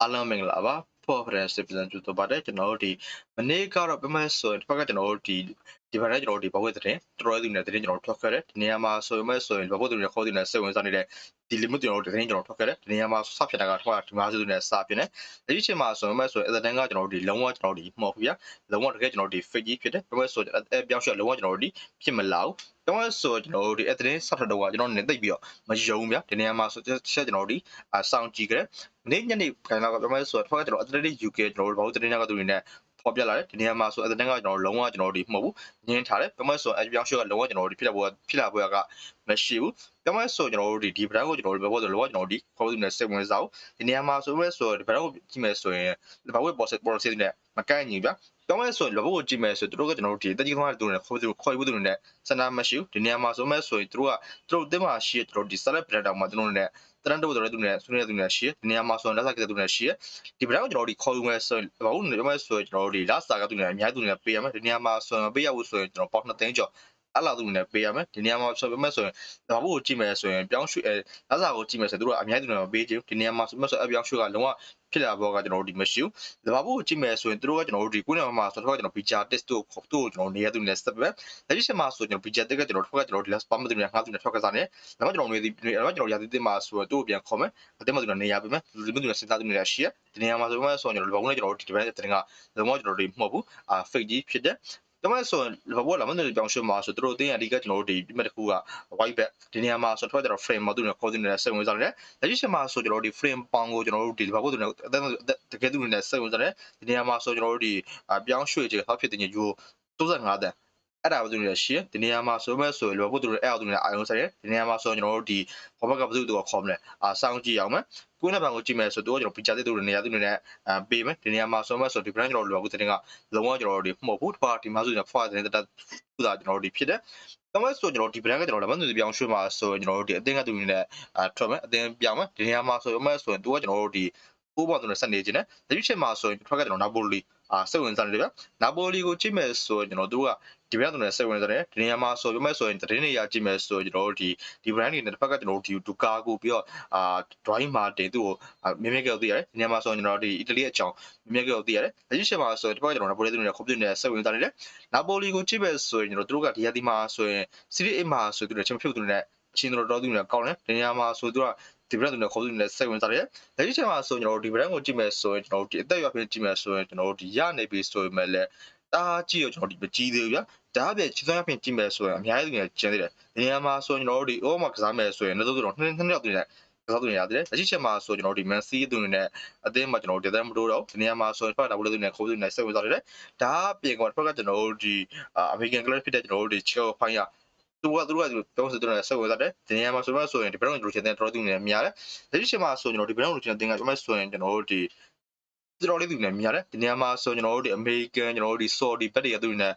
အားလုံးမင်္ဂလာပါ for friendship ပြန်ကြိုဆိုပါတယ်ကျွန်တော်တို့ဒီမနေ့ကတော့ပြမဆိုရင်တစ်ဖက်ကကျွန်တော်တို့ဒီ ဒီဘက်နဲ့ကျွန်တော်တို့ဒီဘဝသတင်းတော်တော်သူနဲ့သတင်းကျွန်တော်ထွက်ခဲ့တယ်ဒီနေရာမှာဆိုရင်မဲ့ဆိုရင်ဘဝသူနဲ့ခေါ်သူနဲ့စိတ်ဝင်စားနေတဲ့ဒီ limit ကျွန်တော်တို့သတင်းကျွန်တော်ထွက်ခဲ့တယ်ဒီနေရာမှာစဖြစ်တာကထွက်ဒီမှာစုသူနဲ့စပြနေဒီချိန်မှာဆိုရင်မဲ့ဆိုရင်အသတန်းကကျွန်တော်တို့ဒီလုံးဝကျွန်တော်တို့ဒီမှော်ပြလုံးဝတကယ်ကျွန်တော်တို့ဒီ fake ကြီးဖြစ်တယ်ပြမဆိုအပြောင်းရွှေ့လုံးဝကျွန်တော်တို့ဒီဖြစ်မလာဘူးတော့ဆိုကျွန်တော်တို့ဒီအသတင်းစထွက်တော့ကကျွန်တော်နေသိပြီးတော့မယုံဗျာဒီနေရာမှာဆိုချက်ကျွန်တော်တို့ဒီအဆောင်ကြည့်ကြတယ်နေ့ညနေခိုင်လာကပြမဆိုတော့ကျွန်တော်အသတိ UK ကျွန်တော်တို့ဘာလို့သတင်းကသူတွေနဲ့ ဖော်ပြလာတယ်ဒီနေရာမှာဆိုအသတန်းကကျွန်တော်လုံးဝကျွန်တော်တို့ဒီမဟုတ်ဘူးညင်းထားတယ်ပြမဆိုအပြောင်းရွှေ့ကလုံးဝကျွန်တော်တို့ဖြစ်လာဖို့ဖြစ်လာဖို့ကမရှိဘူးပြမဆိုကျွန်တော်တို့ဒီဒီ brand ကိုကျွန်တော်တို့ဘယ်ပေါ်ဆိုလုံးဝကျွန်တော်တို့ဒီခေါ်သူနဲ့စိတ်ဝင်စားဘူးဒီနေရာမှာဆိုမဲ့ဆိုဒီ brand ကိုကြည့်မယ်ဆိုရင်ဘာဝက် policy policy နဲ့မကိုက်ညီဗျာ ပြောမယ်ဆိုရင်လောဘကိုကြည့်မယ်ဆိုသူတို့ကကျွန်တော်တို့ဒီတက်ကြီးသွားတဲ့သူတွေနဲ့ခေါ်သူခေါ်ဘူးသူတွေနဲ့စန္ဒမရှိဘူးဒီနေရာမှာဆိုမဲ့ဆိုရင်သူတို့ကသူတို့အသင်းမှာရှိတဲ့သူတို့ဒီ select brand တောင်မှသူတို့နဲ့တရန်တော့တော်သူနဲ့ဆွေးနွေးသူနဲ့ရှိဒီနေရာမှာဆိုရင်လက်စားကသူနဲ့ရှိဒီ brand ကိုကျွန်တော်တို့ဒီခေါ်ယူမယ်ဆိုရင်ဘာလို့လဲပြောမယ်ဆိုရင်ကျွန်တော်တို့ဒီ last စာကသူနဲ့အများသူနဲ့ပေးရမယ်ဒီနေရာမှာဆိုရင်ပေးရဖို့ဆိုရင်ကျွန်တော်ပေါက်2သိန်းကျော် အဲ့လောက်သူနဲ့ပေးရမယ်ဒီနေရာမှာဆိုပေမဲ့ဆိုရင်ဒါဘို့ကိုကြည့်မယ်ဆိုရင်ပြောင်းရွှေ့အဲလက်စာကိုကြည့်မယ်ဆိုရင်တို့ကအများကြီးသူနဲ့ပေးချင်ဒီနေရာမှာဆိုပေမဲ့ဆိုအပြောင်းရွှေ့ကလုံးဝဖြစ်လာဘောကကျွန်တော်တို့ဒီမရှိဘူး။ဒါဘို့ကိုကြည့်မယ်ဆိုရင်တို့ကကျွန်တော်တို့ဒီကိုယ်နဲ့မှာဆိုတော့ကျွန်တော် feature test တို့တို့ကျွန်တော်နေရာသူနဲ့ step ပဲ။ဒါကြည့်ချက်မှာဆိုကျွန်တော် feature test ကကျွန်တော်ထွက်ကကျွန်တော်ဒီ last part မသူနဲ့ငါသူနဲ့ထွက်ကစားနေ။ဒါမှကျွန်တော်နေဒီဒါမှကျွန်တော်ရာသီတင်မှာဆိုတော့တို့ပြန်ခေါ်မယ်။အတင်းမသူနဲ့နေရာပေးမယ်။ဒီမသူနဲ့စဉ်းစားသူနဲ့ရှိရ။ဒီနေရာမှာဆိုမှဆိုရင်ကျွန်တော်ဘာလို့လဲကျွန်တော်ဒီ device တင်ကလုံးဝကျွန်တော်တို့မဟုတ်ဘူး။အာ fake ကြီးဖြစ်တ ယ်။တမန်ဆိုလဘောလာမနေပြောင်းရွှေ့မှာဆိုတို့အတင်းအဓိကကျွန်တော်တို့ဒီပြမဲ့တစ်ခုက white back ဒီနေရာမှာဆိုတော့ကျွန်တော် frame မှာသူနဲ့ခေါ်သူနဲ့စိတ်ဝင်စားတယ်လက်ရှိချက်မှာဆိုကျွန်တော်တို့ဒီ frame ပေါင်ကိုကျွန်တော်တို့ဒီဘာကိုသူနဲ့အတကယ်သူနဲ့စိတ်ဝင်စားတယ်ဒီနေရာမှာဆိုကျွန်တော်တို့ဒီပြောင်းရွှေ့ချေဟောက်ဖြစ်တဲ့ညယူ35တန် အဲ့ဒါဘာသူနဲ့ရှိဒီနေရာမှာဆိုမဲ့ဆိုလောဘသူနဲ့အဲ့အောင်သူနဲ့အာယုံဆိုင်ဒီနေရာမှာဆိုကျွန်တော်တို့ဒီဘာဘကဘသူတို့ခေါ်မလဲအာစောင်းကြည့်အောင်မယ်ကိုယ်နဲ့ဘန်ကိုကြည့်မယ်ဆိုတော့ကျွန်တော် feature တွေနေရာသူတွေနဲ့အဲပေးမယ်ဒီနေရာမှာဆိုမဲ့ဆိုဒီ brand ကျွန်တော်လိုပါဘူးတဲ့ကလုံးဝကျွန်တော်တို့ဒီမဟုတ်ဘူးဒီပါဒီမှာဆိုကျွန်တော် file တဲ့တက်ထူတာကျွန်တော်တို့ဒီဖြစ်တယ်ကမဆိုကျွန်တော်ဒီ brand ကကျွန်တော်လက်မသူပြောင်းရွှေ့မှာဆိုရင်ကျွန်တော်တို့ဒီအသင်းကသူတွေနဲ့အဲထွက်မယ်အသင်းပြောင်းမယ်ဒီနေရာမှာဆိုရင်မဲ့ဆိုရင်သူကကျွန်တော်တို့ဒီပိုးပေါ်သူနဲ့ဆက်နေခြင်းနဲ့တတိချက်မှာဆိုရင်ထွက်ကကျွန်တော်နာပိုလီ အာစိတ်ဝင်စားနေတယ်ဗျနာပိုလီကိုကြည့်မယ်ဆိုရင်ကျွန်တော်တို့ကဒီဘက်ကနေစိတ်ဝင်စားတယ်ဒီနေရာမှာဆိုပြမဲ့ဆိုရင်တရင်နေရာကြည့်မယ်ဆိုကျွန်တော်တို့ဒီဒီ brand တွေနဲ့တစ်ဖက်ကကျွန်တော်တို့ဒီဒူကာကိုပြီးတော့အာ drawing မှာတင်သူ့ကိုမြင်မြင်ကြောက်သိရတယ်ဒီနေရာမှာဆိုရင်ကျွန်တော်တို့ဒီအီတလီအကြောင်းမြင်မြင်ကြောက်သိရတယ်လက်ရှိချက်မှာဆိုရင်တစ်ဖက်ကကျွန်တော်နာပိုလီသူတွေနဲ့ခုပ်ပြနေစိတ်ဝင်စားနေတယ်နာပိုလီကိုကြည့်မယ်ဆိုရင်ကျွန်တော်တို့ကဒီရာသီမှာဆိုရင် Serie A မှာဆိုသူတွေချင်းဖြုတ်သူတွေနဲ့အချင်းတော်တော်သူတွေနဲ့ကောင်းတယ်ဒီနေရာမှာဆိုသူက ဒီ brand တွေနဲ့ခေါ်သူနဲ့စိတ်ဝင်စားတယ်။လက်ရှိချိန်မှာဆိုကျွန်တော်တို့ဒီ brand ကိုကြည့်မယ်ဆိုရင်ကျွန်တော်တို့ဒီအသက်အရွယ်ဖြစ်ကြည့်မယ်ဆိုရင်ကျွန်တော်တို့ဒီရနေပြီဆိုရင်လည်းတားကြည့်ရကျွန်တော်ဒီမကြည့်သေးဘူးဗျာ။ဒါအပြင်ခြေစွမ်းအပြင်ကြည့်မယ်ဆိုရင်အများကြီးတွေကျန်သေးတယ်။ဒီနေရာမှာဆိုကျွန်တော်တို့ဒီ over မှာကစားမယ်ဆိုရင်လည်းတို့တော့နှစ်နှစ်ယောက်တွေနဲ့ကစားသူတွေရတယ်။လက်ရှိချက်မှာဆိုကျွန်တော်တို့ဒီ Man City သူတွေနဲ့အသင်းမှာကျွန်တော်တို့ဒေသမတိုးတော့ဒီနေရာမှာဆိုရင်ဖတ်တာဘလို့သူတွေနဲ့ခိုးသူတွေနဲ့စိတ်ဝင်စားတယ်။ဒါအပြင်ကတစ်ဖက်ကကျွန်တော်တို့ဒီ American club ဖြစ်တဲ့ကျွန်တော်တို့ဒီ Chelsea ဖိုင်းရ သူကသူတို့ကပြောစတဲ့နဲ့ဆက်ဝင်စားတယ်ဒီနေရာမှာဆိုမှဆိုရင်ဒီဘက်ကတော့လိုချင်တဲ့တော်တော်သူနေများတယ်လက်ရှိချိန်မှာဆိုကျွန်တော်ဒီဘက်ကတော့လိုချင်တဲ့တင်ကကျွန်တော်ဆိုရင်ကျွန်တော်တို့ဒီတော်တော်လေးသူနေများတယ်ဒီနေရာမှာဆိုကျွန်တော်တို့ဒီ American ကျွန်တော်တို့ဒီ Saudi ဘက်တွေကသူနေ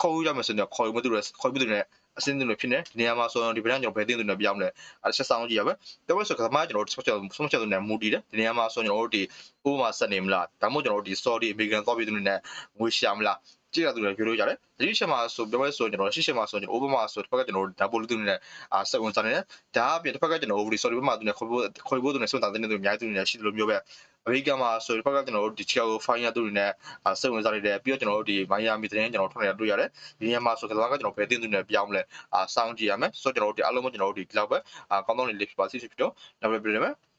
ခေါ်ယူရမယ်ဆိုရင်ခေါ်ယူမသူတွေခေါ်ယူသူတွေအစင်းတွေဖြစ်နေဒီနေရာမှာဆိုရင်ဒီဘက်ကျွန်တော်ဘယ်တင်သူတွေပြောင်းလဲအဲချက်ဆောင်ကြည့်ရပဲတော့ဆိုကမှကျွန်တော်တို့ sponsor sponsor တွေနဲ့မူတည်တယ်ဒီနေရာမှာဆိုကျွန်တော်တို့ဒီဥပမာဆက်နေမလားဒါမှမဟုတ်ကျွန်တော်တို့ဒီ Saudi American သွားပြီးသူတွေနဲ့ငွေရှာမလား ကြည့်ရသူတွေပြောလို့ရတယ်။ဒီချက်မှာဆိုပြောမဲ့ဆိုကျွန်တော်ရှေ့ချက်မှာဆိုကျွန်တော် over မှာဆိုတစ်ဖက်ကကျွန်တော်ဒါပိုလူသူနဲ့အာစက်ဝင်စားနေတယ်။ဒါအပြင်တစ်ဖက်ကကျွန်တော် over sorry ဘက်မှာသူနဲ့ခေါ်ဖို့ခေါ်ဖို့သူနဲ့စွန့်တာတဲ့နေသူအများကြီးသူနဲ့ရှိတယ်လို့မျိုးပဲအမေရိကန်မှာဆိုတစ်ဖက်ကကျွန်တော်တို့ဒီ Chicago Fire သူတွေနဲ့အာစက်ဝင်စားနေတယ်ပြီးတော့ကျွန်တော်တို့ဒီ Miami သတင်းကျွန်တော်ထွက်နေတာတွေ့ရတယ်။ဒီနေရာမှာဆိုကစားကကျွန်တော်ဘယ်တင်သူနဲ့ပြောင်းမလဲအာစောင်းကြည့်ရမယ်။ဆိုတော့ကျွန်တော်တို့ဒီအားလုံးကျွန်တော်တို့ဒီ club ပဲအာကောင်းကောင်းလေးလေးဖြစ်ပါစီဖြစ်တော့နောက်ပဲပြည်နေမယ်။